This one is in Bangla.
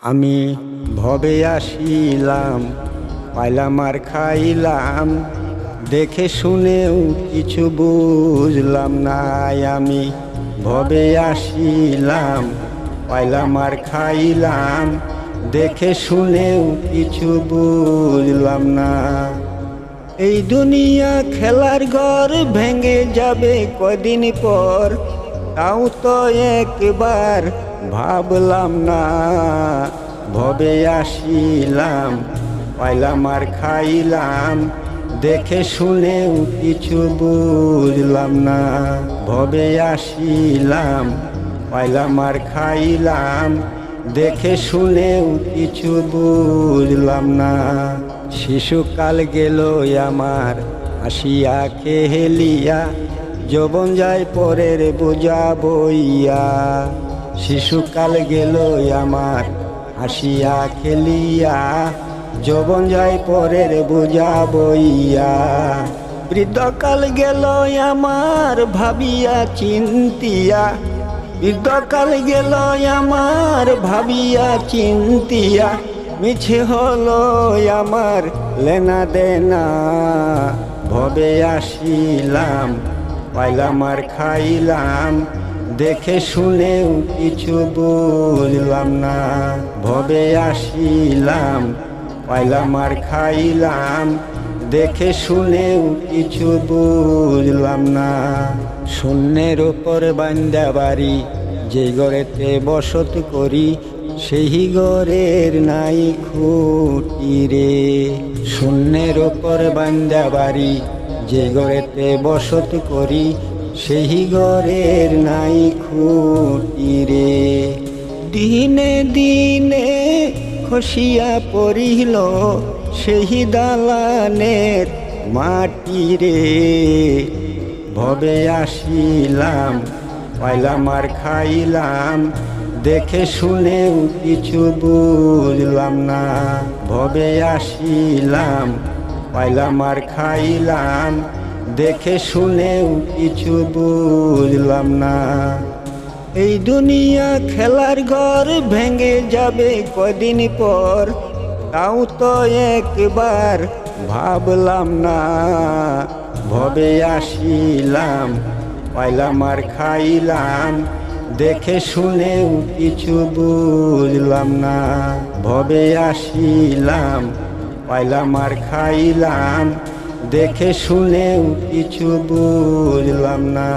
আমি ভবে আসিলাম, পাইলাম আর খাইলাম। দেখে শুনেও কিছু বুঝলাম না আমি। ভবে আসিলাম, পাইলাম আর খাইলাম। দেখে শুনেও কিছু বুঝলাম না। এই দুনিয়া খেলার ঘর ভেঙে যাবে কদিন পর। তাও তো একবার ভাবলাম না। ভবে আসিলাম, পাইলাম আর খাইলাম। দেখে শুনেও কিছু বুঝলাম না। ভবে আসিলাম, পাইলাম আর খাইলাম। দেখে শুনেও কিছু বুঝলাম না। শিশুকাল গেল আমার হাসিয়া খেলিয়া যবন যায় পরের বোঝা বইয়া। শিশুকাল গেল আমার হাসিয়া খেলিয়া। যবন যায় পরের বোঝা বইয়া। বৃদ্ধকাল গেল আমার ভাবিয়া চিন্তিয়া। বৃদ্ধকাল গেল আমার ভাবিয়া চিন্তিয়া। মিছে হলো আমার লেনা দেনা, ভবে আসিলাম পাইলাম আর খাইলাম, দেখে শুনেও কিছু বুঝলাম না। ভবে আসিলাম, পাইলাম আর খাইলাম, দেখে শুনেও কিছু বুঝলাম না। শূন্যের ওপর বান্দা বাড়ি, যে গড়েতে বসত করি, সেই গড়ের নাই খুঁটি রে। শূন্যের ওপর বান্দা বাড়ি যে গড়েতে বসতি করি, সেই গড়ের নাই খুঁটি রে। দিনে দিনে খসিয়া পড়িল সেই দালানের মাটি রে। ভবে আসিলাম, পাইলাম আর খাইলাম, দেখে শুনেও কিছু বুঝলাম না। ভবে আসিলাম পাইলাম আর খাইলাম, দেখে শুনেও কিছু বুঝলাম না। এই দুনিয়া খেলার ঘর ভেঙে যাবে কদিন পর, তাও তো একবার ভাবলাম না। ভবে আসিলাম, পাইলাম আর খাইলাম, দেখে শুনেও কিছু বুঝলাম না। ভবে আসিলাম পাইলাম আর খাইলাম দেখে শুনেও কিছু বুঝলাম না।